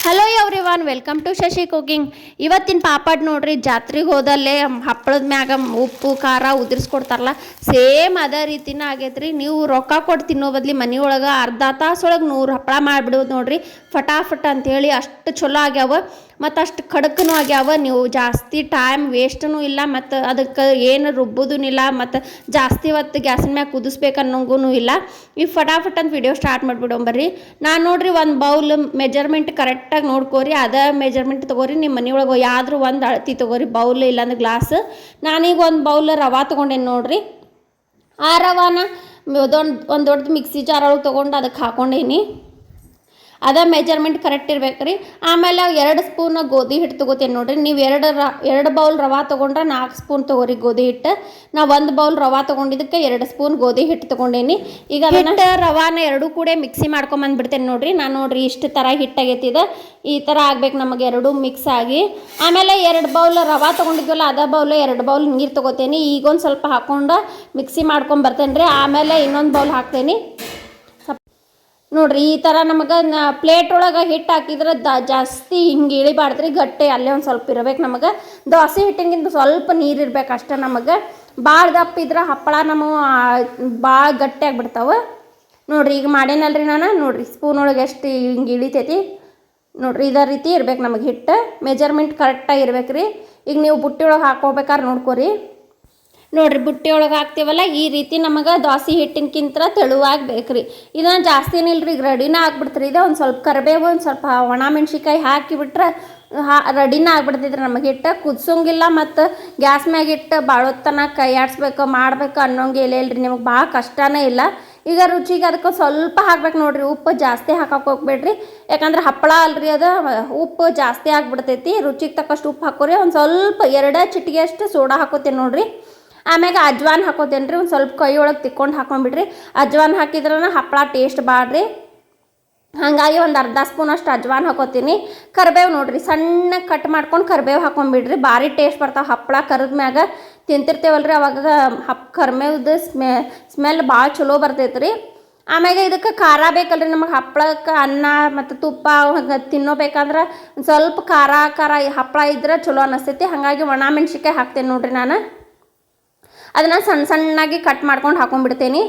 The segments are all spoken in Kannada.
Hello everyone welcome to Shashi cooking ಇವತ್ತಿನ ಪಾಪಡ್ ನೋಡ್ರಿ, ಜಾತ್ರೆಗೆ ಹೋದಲ್ಲೇ ಹಪ್ಪಳದ ಮ್ಯಾಗ ಉಪ್ಪು, ಖಾರ ಉದುರಿಸ್ಕೊಡ್ತಾರಲ್ಲ, ಸೇಮ್ ಅದೇ ರೀತಿನ ಆಗೈತ್ರಿ. ನೀವು ರೊಕ್ಕ ಕೊಟ್ಟು ತಿನ್ನೋ ಬದ್ಲಿ ಮನೆಯೊಳಗೆ ಅರ್ಧ ತಾಸೊಳಗೆ ನೂರು ಹಪ್ಪಳ ಮಾಡಿಬಿಡೋದು ನೋಡ್ರಿ. ಫಟಾಫಟ್ ಅಂತೇಳಿ ಅಷ್ಟು ಚಲೋ ಆಗ್ಯಾವ, ಮತ್ತು ಅಷ್ಟು ಖಡಕ್ನೂ ಆಗ್ಯಾವ. ನೀವು ಜಾಸ್ತಿ ಟೈಮ್ ವೇಸ್ಟೂ ಇಲ್ಲ, ಮತ್ತು ಅದಕ್ಕೆ ಏನು ರುಬ್ಬೋದೂ ಇಲ್ಲ, ಮತ್ತು ಜಾಸ್ತಿ ಹೊತ್ತು ಗ್ಯಾಸಿನ ಮ್ಯಾಗ ಕುದಿಸ್ಬೇಕು ಅನ್ನೋಂಗೂ ಇಲ್ಲ. ಈ ಫಟಾಫಟ್ ಅಂತ ವಿಡಿಯೋ ಸ್ಟಾರ್ಟ್ ಮಾಡಿಬಿಡೋಂಬರ್ರಿ ನಾನು ನೋಡ್ರಿ ಒಂದು ಬೌಲ್ ಮೆಜರ್ಮೆಂಟ್ ಕರೆಕ್ಟಾಗಿ ನೋಡ್ಕೋರಿ. ಅದೇ ಮೆಜರ್ಮೆಂಟ್ ತೊಗೋರಿ ನಿಮ್ಮ ಮನೆಯೊಳಗೆ ಯಾವ್ದಾರು ಒಂದು ಅಳತಿ ತೊಗೋರಿ ಬೌಲ್ ಇಲ್ಲಾಂದ್ರೆ ಗ್ಲಾಸ್ ನಾನೀಗ ಒಂದು ಬೌಲ್ ರವಾ ತೊಗೊಂಡೇನು ನೋಡ್ರಿ. ಆ ರವಾನ ದೊಡ್ಡ ಒಂದು ದೊಡ್ಡ ಮಿಕ್ಸಿ ಜಾರ್ ಒಳಗೆ ತೊಗೊಂಡು ಅದಕ್ಕೆ ಹಾಕೊಂಡೇನಿ. ಅದ ಮೆಜರ್ಮೆಂಟ್ ಕರೆಕ್ಟ್ ಇರ್ಬೇಕು ರೀ ಆಮೇಲೆ ಎರಡು ಸ್ಪೂನ್ ಗೋಧಿ ಹಿಟ್ಟು ತಗೋತೀನಿ ನೋಡ್ರಿ. ನೀವು ಎರಡು ಎರಡು ಬೌಲ್ ರವಾ ತೊಗೊಂಡ್ರೆ ನಾಲ್ಕು ಸ್ಪೂನ್ ತಗೋರಿ ಗೋಧಿ ಹಿಟ್ಟು. ನಾ ಒಂದು ಬೌಲ್ ರವಾ ತೊಗೊಂಡಿದ್ದಕ್ಕೆ ಎರಡು ಸ್ಪೂನ್ ಗೋಧಿ ಹಿಟ್ಟು ತೊಗೊಂಡೇನಿ. ಈಗ ಹಿಟ್ಟು, ರವಾನ ಎರಡೂ ಕೂಡ ಮಿಕ್ಸಿ ಮಾಡ್ಕೊಂಬಂದ್ಬಿಡ್ತೇನೆ ನೋಡ್ರಿ. ನಾನು ನೋಡ್ರಿ ಇಷ್ಟು ಥರ ಹಿಟ್ಟಾಗೈತಿದ ಈ ಥರ ಆಗ್ಬೇಕು ನಮಗೆ ಎರಡೂ ಮಿಕ್ಸ್ ಆಗಿ. ಆಮೇಲೆ ಎರಡು ಬೌಲ್ ರವಾ ತೊಗೊಂಡಿದ್ವಲ್ಲ, ಅದ ಬೌಲ್ ಎರಡು ಬೌಲ್ ನೀರು ತೊಗೋತೇನೆ. ಈಗೊಂದು ಸ್ವಲ್ಪ ಹಾಕೊಂಡು ಮಿಕ್ಸಿ ಮಾಡ್ಕೊಂಡು ಬರ್ತೇನೆ ರೀ ಆಮೇಲೆ ಇನ್ನೊಂದು ಬೌಲ್ ಹಾಕ್ತೇನೆ. ನೋಡ್ರಿ, ಈ ಥರ ನಮಗೆ ಪ್ಲೇಟ್ ಒಳಗೆ ಹಿಟ್ಟು ಹಾಕಿದ್ರೆ ದ ಜಾಸ್ತಿ ಹಿಂಗೆ ಇಳಿಬಾರ್ದ್ರಿ, ಗಟ್ಟಿ ಅಲ್ಲೇ ಒಂದು ಸ್ವಲ್ಪ ಇರ್ಬೇಕು ನಮಗೆ. ದೋಸೆ ಹಿಟ್ಟಿನಗಿಂತ ಸ್ವಲ್ಪ ನೀರು ಇರ್ಬೇಕು ಅಷ್ಟೇ ನಮಗೆ. ಭಾಳ ದಪ್ಪ ಇದ್ರೆ ಹಪ್ಪಳ ನಮ್ಮ ಭಾಳ ಗಟ್ಟಿ ಬಿಡ್ತಾವೆ ನೋಡ್ರಿ, ಈಗ ಮಾಡೇನಲ್ರಿ ನಾನು? ನೋಡ್ರಿ ಸ್ಪೂನ್ ಒಳಗೆ ಎಷ್ಟು ಹಿಂಗೆ ಇಳಿತೈತಿ. ನೋಡ್ರಿ, ಇದೇ ರೀತಿ ಇರ್ಬೇಕು ನಮಗೆ ಹಿಟ್ಟು. ಮೆಜರ್ಮೆಂಟ್ ಕರೆಕ್ಟಾಗಿ ಇರ್ಬೇಕು ರೀ ಈಗ ನೀವು ಬುಟ್ಟಿ ಒಳಗೆ ಹಾಕೋಬೇಕಾದ್ರೆ ನೋಡ್ಕೊರಿ. ನೋಡ್ರಿ, ಬುಟ್ಟಿ ಒಳಗೆ ಹಾಕ್ತೀವಲ್ಲ, ಈ ರೀತಿ ನಮಗೆ ದೋಸೆ ಹಿಟ್ಟಿನಕ್ಕಿಂತ ತೆಳುವಾಗಿ ಬೇಕ್ರಿ ಇದನ್ನು ಜಾಸ್ತಿ ಏನಿಲ್ಲ ಈಗ ರೆಡಿನ ಆಗ್ಬಿಡ್ತ್ರಿ. ಇದು ಒಂದು ಸ್ವಲ್ಪ ಕರಿಬೇವು, ಒಂದು ಸ್ವಲ್ಪ ಒಣ ಮೆಣ್ಸಿಕಾಯಿ ಹಾಕಿಬಿಟ್ರೆ, ಹಾ, ರೆಡಿನ ಆಗ್ಬಿಡ್ತಿದ್ರೆ ನಮಗೆ ಹಿಟ್ಟು. ಕುದಿಸೋಂಗಿಲ್ಲ ಮತ್ತು ಗ್ಯಾಸ್ ಮ್ಯಾಗ ಇಟ್ಟು ಬಾಳೊತ್ತನ ಕೈ ಆಡಿಸ್ಬೇಕು ಮಾಡಬೇಕು ಅನ್ನೋಂಗೆ ಇಲ್ಲ ಇಲ್ರಿ, ನಿಮಗೆ ಭಾಳ ಕಷ್ಟನೇ ಇಲ್ಲ. ಈಗ ರುಚಿಗೆ ಅದಕ್ಕೆ ಸ್ವಲ್ಪ ಹಾಕ್ಬೇಕು ನೋಡಿರಿ, ಉಪ್ಪು ಜಾಸ್ತಿ ಹಾಕಕ್ಕೆ ಹೋಗ್ಬೇಡ್ರಿ. ಯಾಕಂದ್ರೆ ಹಪ್ಪಳ ಅಲ್ರಿ ಅದು, ಉಪ್ಪು ಜಾಸ್ತಿ ಆಗ್ಬಿಡ್ತೈತಿ. ರುಚಿಗೆ ತಕ್ಕಷ್ಟು ಉಪ್ಪು ಹಾಕೋರಿ, ಒಂದು ಸ್ವಲ್ಪ ಎರಡೇ ಚಿಟಿಗೆ ಅಷ್ಟು ಸೋಡಾ ಹಾಕೋತೀನಿ ನೋಡ್ರಿ. ಆಮ್ಯಾಗ ಅಜ್ವಾನ್ ಹಾಕೋತೇನೆ ರೀ ಒಂದು ಸ್ವಲ್ಪ ಕೈ ಒಳಗೆ ತಿಕ್ಕೊಂಡು ಹಾಕೊಂಡ್ಬಿಡ್ರಿ ಅಜ್ವಾನ್ ಹಾಕಿದ್ರನ ಹಪ್ಪಳ ಟೇಸ್ಟ್ ಬಾಡ್ರಿ ಹಾಗಾಗಿ ಒಂದು ಅರ್ಧ ಸ್ಪೂನ್ ಅಷ್ಟು ಅಜ್ವಾನ್ ಹಾಕೋತೀನಿ. ಕರಿಬೇವು ನೋಡ್ರಿ, ಸಣ್ಣ ಕಟ್ ಮಾಡ್ಕೊಂಡು ಕರ್ಬೇವು ಹಾಕೊಂಡ್ಬಿಡ್ರಿ ಭಾರಿ ಟೇಸ್ಟ್ ಬರ್ತಾವೆ. ಹಪ್ಪಳ ಕರಿದ ಮ್ಯಾಗ ತಿಂತಿರ್ತೇವಲ್ರಿ, ಅವಾಗ ಹಪ್ ಕರ್ಮೇವ್ದು ಸ್ಮೆ, ಸ್ಮೆಲ್ ಭಾಳ ಚಲೋ ಬರ್ತೈತೆ ರೀ ಆಮ್ಯಾಗ ಇದಕ್ಕೆ ಖಾರ ಬೇಕಲ್ರಿ, ನಮಗೆ ಹಪ್ಪಳಕ್ಕೆ ಅನ್ನ ಮತ್ತು ತುಪ್ಪ ಹಂಗೆ ತಿನ್ನೋಬೇಕಂದ್ರೆ ಸ್ವಲ್ಪ ಖಾರ ಖಾರ ಹಪ್ಪಳ ಇದ್ರೆ ಚಲೋ ಅನ್ನಿಸ್ತೈತಿ ಹಾಗಾಗಿ ಒಣ ಮೆಣ್ಸಿನ್ಕಾಯಿ ಹಾಕ್ತೇನೆ ನೋಡಿರಿ ನಾನು. ಅದನ್ನು ಸಣ್ಣ ಸಣ್ಣಾಗಿ ಕಟ್ ಮಾಡ್ಕೊಂಡು ಹಾಕೊಂಡ್ಬಿಡ್ತೀನಿ.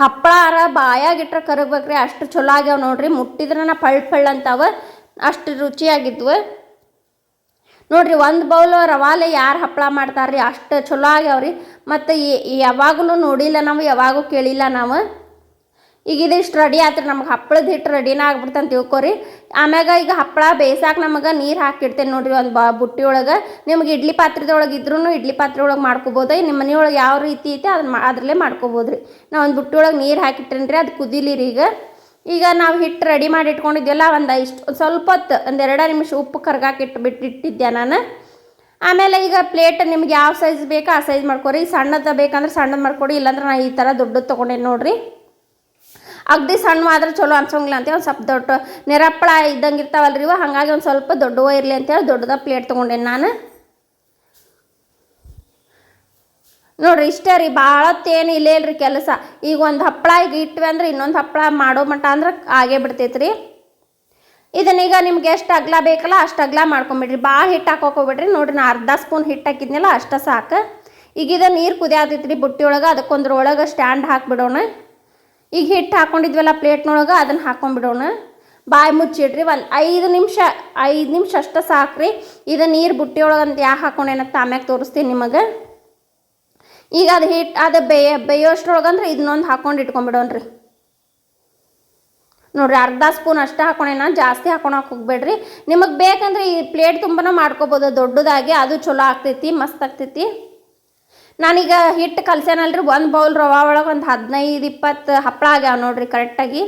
ಹಪ್ಪಳ ಅರ ಬಾಯಾಗಿಟ್ರೆ ಕರಗ್ಬೇಕ್ರಿ ಅಷ್ಟು ಚಲೋ ಆಗ್ಯಾವ ನೋಡ್ರಿ. ಮುಟ್ಟಿದ್ರನ ಪಳ್ ಪಳ್ ಅಂತಾವ, ಅಷ್ಟು ರುಚಿಯಾಗಿದ್ವು. ನೋಡ್ರಿ, ಒಂದು ಬೌಲ್ ರವಾಲೆ ಯಾರು ಹಪ್ಪಳ ಮಾಡ್ತಾರ್ರಿ, ಅಷ್ಟು ಚಲೋ ಆಗ್ಯಾವ್ರಿ. ಮತ್ತು ಯಾವಾಗಲೂ ನೋಡಿಲ್ಲ ನಾವು, ಯಾವಾಗೂ ಕೇಳಿಲ್ಲ ನಾವು. ಈಗ ಇದಿಷ್ಟು ರೆಡಿ ಆತ್ರಿ, ನಮ್ಗೆ ಹಪ್ಪಳದ ಹಿಟ್ಟು ರೆಡಿನ ಆಗ್ಬಿಡ್ತು ಅಂತ ತಿಳ್ಕೊರಿ. ಆಮ್ಯಾಗ ಈಗ ಹಪ್ಪಳ ಬೇಯಿಸಾಕ ನಮಗೆ ನೀರು ಹಾಕಿಡ್ತೇನೆ ನೋಡ್ರಿ ಒಂದು ಬಾ ಬುಟ್ಟಿ ಒಳಗೆ. ನಿಮ್ಗೆ ಇಡ್ಲಿ ಪಾತ್ರೆದೊಳಗೆ ಇದ್ರೂ ಇಡ್ಲಿ ಪಾತ್ರೆ ಒಳಗೆ ಮಾಡ್ಕೋಬೋದು ನಿಮ್ಮ ಮನೆಯೊಳಗೆ ಯಾವ ರೀತಿ ಐತೆ ಅದನ್ನ ಅದರಲ್ಲೇ ಮಾಡ್ಕೋಬೋದು ರೀ ನಾ ಒಂದು ಬುಟ್ಟಿ ಒಳಗೆ ನೀರು ಹಾಕಿಟ್ಟೇನೆ ರೀ ಅದು ಕುದಿಲಿ ರೀ ಈಗ. ಈಗ ನಾವು ಹಿಟ್ಟು ರೆಡಿ ಮಾಡಿ ಇಟ್ಕೊಂಡಿದ್ದೆಲ್ಲ ಒಂದು ಇಷ್ಟು ಸ್ವಲ್ಪ ಹೊತ್ತು, ಒಂದು ಎರಡು ನಿಮಿಷ ಉಪ್ಪು ಕರ್ಗಾಕಿಟ್ಟು ಬಿಟ್ಟು ಇಟ್ಟಿದ್ದೆ ನಾನು. ಆಮೇಲೆ ಈಗ ಪ್ಲೇಟ್ ನಿಮ್ಗೆ ಯಾವ ಸೈಜ್ ಬೇಕೋ ಆ ಸೈಜ್ ಮಾಡ್ಕೊರಿ. ಸಣ್ಣದ ಬೇಕಂದ್ರೆ ಸಣ್ಣದು ಮಾಡ್ಕೊಡಿ, ಇಲ್ಲಾಂದ್ರೆ ನಾನು ಈ ಥರ ದೊಡ್ಡದು ತೊಗೊಂಡೇನಿ ನೋಡ್ರಿ. ಅಗ್ದಿ ಸಣ್ಣ ಆದ್ರೆ ಚಲೋ ಅನ್ಸೋಂಗಿಲ್ಲ ಅಂತೇಳಿ ಒಂದು ಸ್ವಲ್ಪ ದೊಡ್ಡ ನೆರಪ್ಪಳ ಇದ್ದಂಗೆ ಇರ್ತಾವಲ್ರಿ ಇವ, ಹಾಗಾಗಿ ಒಂದು ಸ್ವಲ್ಪ ದೊಡ್ಡವ ಇರಲಿ ಅಂತೇಳಿ ದೊಡ್ಡದ ಪ್ಲೇಟ್ ತೊಗೊಂಡೇನಿ ನಾನು. ನೋಡ್ರಿ ಇಷ್ಟೇ ರೀ ಭಾಳತ್ತೇನು ಇಲ್ಲೇ ಇಲ್ರಿ ಕೆಲಸ. ಈಗ ಒಂದು ಹಪ್ಪಳ ಈಗ ಇಟ್ವಿ ಅಂದ್ರೆ ಇನ್ನೊಂದು ಹಪ್ಪಳ ಮಾಡೋ ಮಟ್ಟ ಅಂದ್ರೆ ಆಗೇ ಬಿಡ್ತೈತೆ ರೀ ಇದನ್ನೀಗ ನಿಮ್ಗೆ ಎಷ್ಟು ಅಗ್ಲ ಬೇಕಲ್ಲ ಅಷ್ಟು ಅಗ್ಲ ಮಾಡ್ಕೊಂಬಿಡ್ರಿ. ಭಾಳ ಹಿಟ್ಟು ಹಾಕೋಕೆ ಹೋಗ್ಬಿಡ್ರಿ. ನೋಡ್ರಿ ನಾ ಅರ್ಧ ಸ್ಪೂನ್ ಹಿಟ್ಟು ಹಾಕಿದ್ನಲ್ಲ ಅಷ್ಟು ಸಾಕು. ಈಗ ಇದು ನೀರು ಕುದಿಯಾತೈತ್ರಿ ಬುಟ್ಟಿ ಒಳಗೆ ಅದಕ್ಕೊಂದ್ರೊಳಗೆ ಸ್ಟ್ಯಾಂಡ್ ಹಾಕ್ಬಿಡೋಣ. ಈಗ ಹಿಟ್ಟು ಹಾಕೊಂಡಿದ್ವಲ್ಲ ಪ್ಲೇಟ್ನೊಳಗೆ ಅದನ್ನು ಹಾಕೊಂಡ್ಬಿಡೋಣ. ಬಾಯಿ ಮುಚ್ಚಿಡ್ರಿ, ಒಂದು ಐದು ನಿಮಿಷ ಐದು ನಿಮಿಷ ಅಷ್ಟು ಸಾಕ್ರಿ. ಇದು ನೀರು ಬುಟ್ಟಿ ಒಳಗೆ ಅಂತ ಯಾಕೆ ಹಾಕೊಂಡೇನಂತ ಆಮ್ಯಾಗ ತೋರಿಸ್ತೀನಿ ನಿಮಗೆ. ಈಗ ಅದು ಹಿಟ್, ಅದು ಬೇಯ, ಬೇಯೋಷ್ಟ್ರೊಳಗೆ ಅಂದ್ರೆ ಇದನ್ನೊಂದು ಹಾಕೊಂಡು ಇಟ್ಕೊಂಬಿಡೋಣ್ರಿ ನೋಡ್ರಿ, ಅರ್ಧ ಸ್ಪೂನ್ ಅಷ್ಟೇ ಹಾಕೊಂಡೇನ ಜಾಸ್ತಿ ಹಾಕೊಳಕ್ಕೆ ಹೋಗ್ಬೇಡ್ರಿ. ನಿಮಗೆ ಬೇಕಂದ್ರೆ ಈ ಪ್ಲೇಟ್ ತುಂಬನ ಮಾಡ್ಕೋಬೋದು, ದೊಡ್ಡದಾಗಿ, ಅದು ಚಲೋ ಆಗ್ತೈತಿ, ಮಸ್ತ್ ಆಗ್ತೈತಿ. ನಾನೀಗ ಹಿಟ್ಟು ಕಲ್ಸೇನಲ್ರಿ ಒಂದು ಬೌಲ್ ರವಾ ಒಳಗೆ ಒಂದು ಹದಿನೈದು ಇಪ್ಪತ್ತು ಹಪ್ಪಳ ಆಗ್ಯಾವ ನೋಡ್ರಿ ಕರೆಕ್ಟಾಗಿ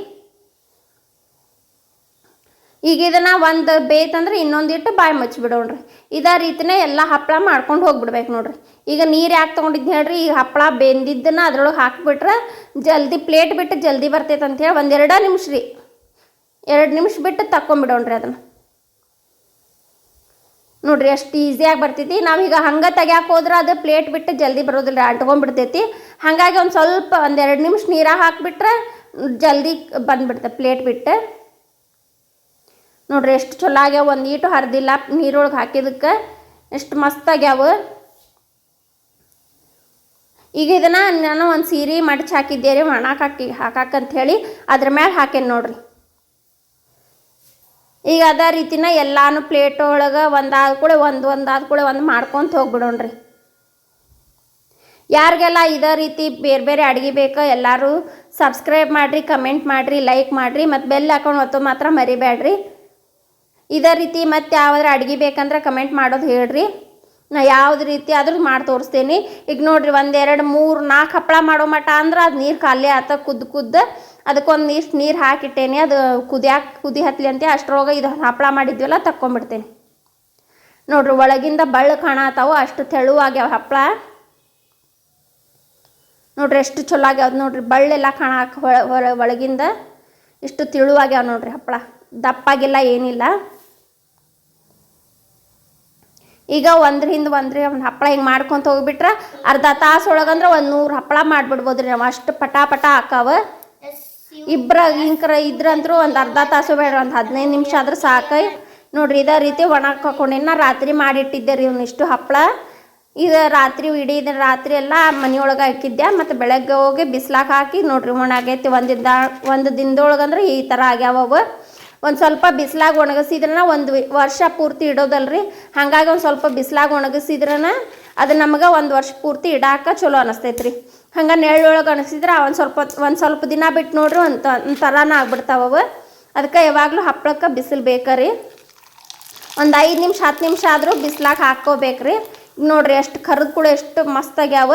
ಈಗ ಇದನ್ನು ಒಂದು ಬೇಯ್ತಂದ್ರೆ ಇನ್ನೊಂದು ಇಟ್ಟು ಬಾಯಿ ಮುಚ್ಚಿಬಿಡೋಣ್ರಿ. ಇದೇ ರೀತಿನೇ ಎಲ್ಲ ಹಪ್ಪಳ ಮಾಡ್ಕೊಂಡು ಹೋಗ್ಬಿಡ್ಬೇಕು ನೋಡ್ರಿ. ಈಗ ನೀರು ಯಾಕೆ ತೊಗೊಂಡಿದ್ದು ಹೇಳ್ರಿ, ಈಗ ಹಪ್ಪಳ ಬೆಂದಿದ್ದನ್ನ ಅದ್ರೊಳಗೆ ಹಾಕಿಬಿಟ್ರೆ ಜಲ್ದಿ ಪ್ಲೇಟ್ ಬಿಟ್ಟು ಜಲ್ದಿ ಬರ್ತೈತೆ ಅಂತೇಳಿ ಒಂದೆರಡು ನಿಮಿಷ ರೀ. ಎರಡು ನಿಮಿಷ ಬಿಟ್ಟು ತಕ್ಕೊಂಬಿಡೋಣ್ರಿ ಅದನ್ನು. ನೋಡ್ರಿ ಎಷ್ಟು ಈಸಿಯಾಗಿ ಬರ್ತೈತಿ. ನಾವು ಈಗ ಹಂಗೆ ತೆಗ್ಯಾಕೆ ಹೋದ್ರೆ ಅದು ಪ್ಲೇಟ್ ಬಿಟ್ಟು ಜಲ್ದಿ ಬರೋದಿಲ್ಲ ಅಂಟ್ಕೊಂಡ್ಬಿಡ್ತೈತಿ ಹಾಗಾಗಿ ಒಂದು ಸ್ವಲ್ಪ ಒಂದು ಎರಡು ನಿಮಿಷ ನೀರಾಗ ಹಾಕಿಬಿಟ್ರೆ ಜಲ್ದಿ ಬಂದ್ಬಿಡ್ತದೆ ಪ್ಲೇಟ್ ಬಿಟ್ಟು. ನೋಡ್ರಿ ಎಷ್ಟು ಚಲೋ ಆಗ್ಯಾವ, ಒಂದು ಈಟು ಹರಿದಿಲ್ಲ ನೀರೊಳಗೆ ಹಾಕಿದಕ್ಕೆ. ಎಷ್ಟು ಮಸ್ತ್ ಆಗ್ಯಾವ. ಈಗ ಇದನ್ನು ನಾನು ಒಂದು ಸೀರೆ ಮಡಚಿ ಹಾಕಿದ್ದೆ ರೀ ಒಣಕ್ಕೆ ಹಾಕಿ ಹೇಳಿ ಅದ್ರ ಮ್ಯಾಲೆ ಹಾಕೇನಿ ನೋಡ್ರಿ. ಈಗ ಅದೇ ರೀತಿನ ಎಲ್ಲಾನು ಪ್ಲೇಟ್ ಒಳಗೆ ಒಂದಾದ ಕೂಡ ಒಂದು, ಒಂದಾದ ಕೂಡ ಒಂದು ಮಾಡ್ಕೊತ ಹೋಗ್ಬಿಡೋಣ್ರಿ. ಯಾರಿಗೆಲ್ಲ ಇದೇ ರೀತಿ ಬೇರೆ ಬೇರೆ ಅಡುಗೆ ಬೇಕೋ ಎಲ್ಲರೂ ಸಬ್ಸ್ಕ್ರೈಬ್ ಮಾಡಿರಿ, ಕಮೆಂಟ್ ಮಾಡಿರಿ, ಲೈಕ್ ಮಾಡಿರಿ, ಮತ್ತು ಬೆಲ್ ಹಾಕೊಂಡು ಹೊತ್ತು ಮಾತ್ರ ಮರಿಬೇಡ್ರಿ ಇದೇ ರೀತಿ ಮತ್ತು ಯಾವ್ದಾರು ಅಡುಗೆ ಬೇಕಂದ್ರೆ ಕಮೆಂಟ್ ಮಾಡೋದು ಹೇಳ್ರಿ. ನಾ ಯಾವ್ದು ರೀತಿ ಆದ್ರೂ ಮಾಡಿ ತೋರಿಸ್ತೀನಿ. ಈಗ ನೋಡ್ರಿ ಒಂದೆರಡು, ಮೂರು ನಾಲ್ಕು ಹಪ್ಪಳ ಮಾಡೋ ಮಟ್ಟ ಅಂದ್ರೆ ಅದು ನೀರು ಖಾಲಿ ಆತ ಕುದ್ದು ಕುದ್ದು ಅದಕ್ಕೊಂದು ಇಷ್ಟು ನೀರು ಹಾಕಿಟ್ಟೇನಿ, ಅದು ಕುದಿಯಾಕ ಕುದಿ ಹತ್ತಲಿ ಅಂತ ಅಷ್ಟ್ರೊಳಗೆ ಇದು ಹಪ್ಪಳ ಮಾಡಿದ್ವಲ್ಲ ತಕ್ಕೊಂಬಿಡ್ತೇನೆ. ನೋಡ್ರಿ, ಒಳಗಿಂದ ಬಳ್ಳು ಕಾಣತಾವು, ಅಷ್ಟು ತೆಳುವಾಗ್ಯಾವ ಹಪ್ಪಳ ನೋಡ್ರಿ, ಎಷ್ಟು ಚಲೋ ಆಗ್ಯಾವ ನೋಡ್ರಿ, ಬಳ್ಳೆಲ್ಲ ಹೊರ ಒಳಗಿಂದ ಇಷ್ಟು ತಿಳುವಾಗ್ಯಾವ ನೋಡ್ರಿ ಹಪ್ಪಳ ದಪ್ಪಾಗಿಲ್ಲ, ಏನಿಲ್ಲ. ಈಗ ಒಂದ್ರ ಹಿಂದೆ ಒಂದ್ರಿ, ಒಂದು ಹಪ್ಪಳ ಹಿಂಗೆ ಮಾಡ್ಕೊತ ಹೋಗ್ಬಿಟ್ರೆ, ಅರ್ಧ ತಾಸು ಒಳಗಂದ್ರೆ ಒಂದು ನೂರು ಹಪ್ಪಳ ಮಾಡಿಬಿಡ್ಬೋದು ರೀ ನಾವು. ಅಷ್ಟು ಪಟಾಪಟ ಪಟ ಹಾಕಾವ ಇಬ್ಬರ ಹಿಂಕ್ರ ಇದ್ರಂದ್ರು ಒಂದು ಅರ್ಧ ತಾಸು ಬೇಡ ಒಂದು ಹದಿನೈದು ನಿಮಿಷ ಆದ್ರೆ ಸಾಕು. ನೋಡ್ರಿ, ಇದೇ ರೀತಿ ಒಣಕ್ಕೆ ಹಾಕೊಂಡಿನ ರಾತ್ರಿ ಮಾಡಿಟ್ಟಿದ್ದೆ ರೀ ಇಷ್ಟು ಹಪ್ಪಳ ಇದು ರಾತ್ರಿ ಇಡೀ ದಿನ ರಾತ್ರಿ ಎಲ್ಲ ಮನೆಯೊಳಗೆ ಹಾಕಿದ್ದೆ ಮತ್ತು ಬೆಳಗ್ಗೆ ಹೋಗಿ ಬಿಸ್ಲಾಗ ಹಾಕಿ ನೋಡ್ರಿ ಒಣಗೈತಿ ಒಂದಿದ್ದ ಒಂದು ದಿನದೊಳಗಂದ್ರೆ ಈ ಥರ ಆಗ್ಯಾವ ಅವು. ಒಂದು ಸ್ವಲ್ಪ ಬಿಸ್ಲಾಗ ಒಣಗಿಸಿದ್ರನ ಒಂದು ವರ್ಷ ಪೂರ್ತಿ ಇಡೋದಲ್ರಿ. ಹಾಗಾಗಿ ಒಂದು ಸ್ವಲ್ಪ ಬಿಸ್ಲಾಗ ಒಣಗಿಸಿದ್ರನ ಅದು ನಮಗೆ ಒಂದು ವರ್ಷ ಪೂರ್ತಿ ಇಡಾಕ ಚಲೋ ಅನಿಸ್ತೈತೆ ರೀ ಹಂಗೆ ನೆರಳೊಳಗೆ ಅನಿಸಿದ್ರೆ ಒಂದು ಸ್ವಲ್ಪ ಒಂದು ಸ್ವಲ್ಪ ದಿನ ಬಿಟ್ಟು ನೋಡ್ರಿ ಒಂದು ಥರನ ಆಗ್ಬಿಡ್ತಾವ ಅವು. ಅದಕ್ಕೆ ಯಾವಾಗಲೂ ಹಪ್ಪಳಕ್ಕೆ ಬಿಸಿಲು ಬೇಕರಿ. ಒಂದು ಐದು ನಿಮಿಷ, ಹತ್ತು ನಿಮಿಷ ಆದರೂ ಬಿಸಿಲಾಗಿ ಹಾಕ್ಕೋಬೇಕ್ರಿ. ನೋಡ್ರಿ ಎಷ್ಟು ಕರ್ದು ಕೂಡ ಎಷ್ಟು ಮಸ್ತ್ ಆಗ್ಯಾವ.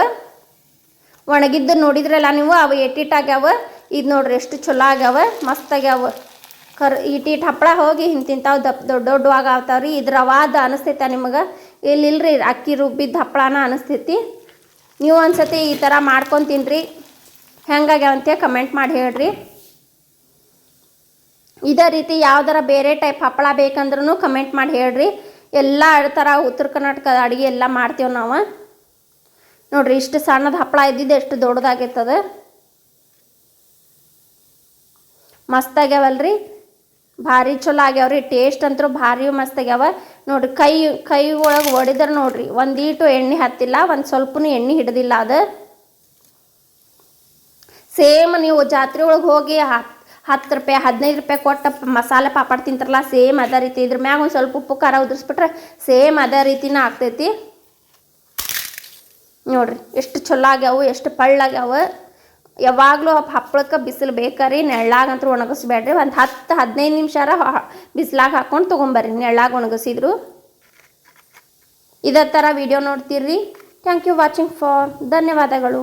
ಒಣಗಿದ್ದು ನೋಡಿದ್ರಲ್ಲ ನೀವು, ಅವು ಎಟ್ಟಿಟ್ಟಾಗ್ಯಾವ ಇದು ನೋಡ್ರಿ ಎಷ್ಟು ಚಲೋ ಆಗ್ಯಾವ, ಮಸ್ತ್ ಆಗ್ಯಾವ. ಕರ್ ಇಟ್ಟಿಟ್ಟು ಹಪ್ಪಳ ಹೋಗಿ ಹಿಂತಿಂತಾವ್ ದಪ್ಪ ದೊಡ್ಡ ದೊಡ್ಡವಾಗ ಆಗ್ತಾವ್ರಿ ಇದ್ರ ಅವಾದ ಅನಿಸ್ತೈತೆ ನಿಮಗೆ. ಇಲ್ಲಿಲ್ರಿ ಅಕ್ಕಿ ರುಬ್ಬಿದ್ದು ಹಪ್ಪಳನ ಅನಿಸ್ತೈತಿ. ನೀವು ಒಂದ್ಸತಿ ಈ ಥರ ಮಾಡ್ಕೊಂಡು ತಿನ್ರಿ ಹೆಂಗಾಗ್ಯಾವ ಅಂತ ಕಮೆಂಟ್ ಮಾಡಿ ಹೇಳ್ರಿ. ಇದೇ ರೀತಿ ಯಾವ್ದಾರ ಬೇರೆ ಟೈಪ್ ಹಪ್ಪಳ ಬೇಕಂದ್ರೂ ಕಮೆಂಟ್ ಮಾಡಿ ಹೇಳ್ರಿ. ಎಲ್ಲ ಥರ ಉತ್ತರ ಕರ್ನಾಟಕದ ಅಡುಗೆ ಎಲ್ಲ ಮಾಡ್ತೀವಿ ನಾವು. ನೋಡ್ರಿ, ಇಷ್ಟು ಸಣ್ಣದ ಹಪ್ಪಳ ಇದ್ದಿದ್ದು ಎಷ್ಟು ದೊಡ್ಡದಾಗೈತದ. ಮಸ್ತ್ ಆಗ್ಯಾವಲ್ರಿ. ಭಾರಿ ಚಲೋ ಆಗ್ಯಾವ್ರಿ ಟೇಸ್ಟ್ ಅಂತೂ ಭಾರಿ ಮಸ್ತ್ ಆಗ್ಯಾವ. ನೋಡ್ರಿ, ಕೈ ಕೈ ಒಳಗೆ ಒಡಿದ್ರೆ ನೋಡ್ರಿ ಒಂದೀಟು ಎಣ್ಣೆ ಹತ್ತಿಲ್ಲ, ಒಂದು ಸ್ವಲ್ಪನೂ ಎಣ್ಣೆ ಹಿಡ್ದಿಲ್ಲ ಅದು. ಸೇಮ್ ನೀವು ಜಾತ್ರೆ ಒಳಗೆ ಹೋಗಿ ಹತ್ತು ರೂಪಾಯಿ, ಹದಿನೈದು ರೂಪಾಯಿ ಕೊಟ್ಟ ಮಸಾಲೆ ಪಾಪಡ್ ತಿಂತಾರಲ್ಲ ಸೇಮ್ ಅದೇ ರೀತಿ. ಇದ್ರ ಮ್ಯಾಗ ಒಂದು ಸ್ವಲ್ಪ ಉಪ್ಪು ಖಾರ ಉದುರಿಸ್ಬಿಟ್ರೆ ಸೇಮ್ ಅದೇ ರೀತಿನ ಆಗ್ತೈತಿ. ನೋಡ್ರಿ, ಎಷ್ಟು ಚಲೋ ಆಗ್ಯಾವು, ಎಷ್ಟು ಪಳ್ಳಾಗ್ಯಾವ ಯಾವಾಗಲೂ ಹಪ್ಪಳಕ್ಕೆ ಬಿಸಿಲು ಬೇಕಾರಿ ನೆಳ್ಳಾಗಂತೂ ಒಣಗಿಸ್ಬೇಡ್ರಿ. ಒಂದು ಹತ್ತು, ಹದಿನೈದು ನಿಮಿಷಾರ ಬಿಸಿಲಾಗ ಹಾಕ್ಕೊಂಡು ತೊಗೊಂಬರ್ರಿ, ನೆಳ್ಳಾಗ ಒಣಗಿಸಿದ್ರು. ಇದೇ ಥರ ವಿಡಿಯೋ ನೋಡ್ತೀರಿ ಥ್ಯಾಂಕ್ ಯು ವಾಚಿಂಗ್ ಫಾರ್ ಧನ್ಯವಾದಗಳು.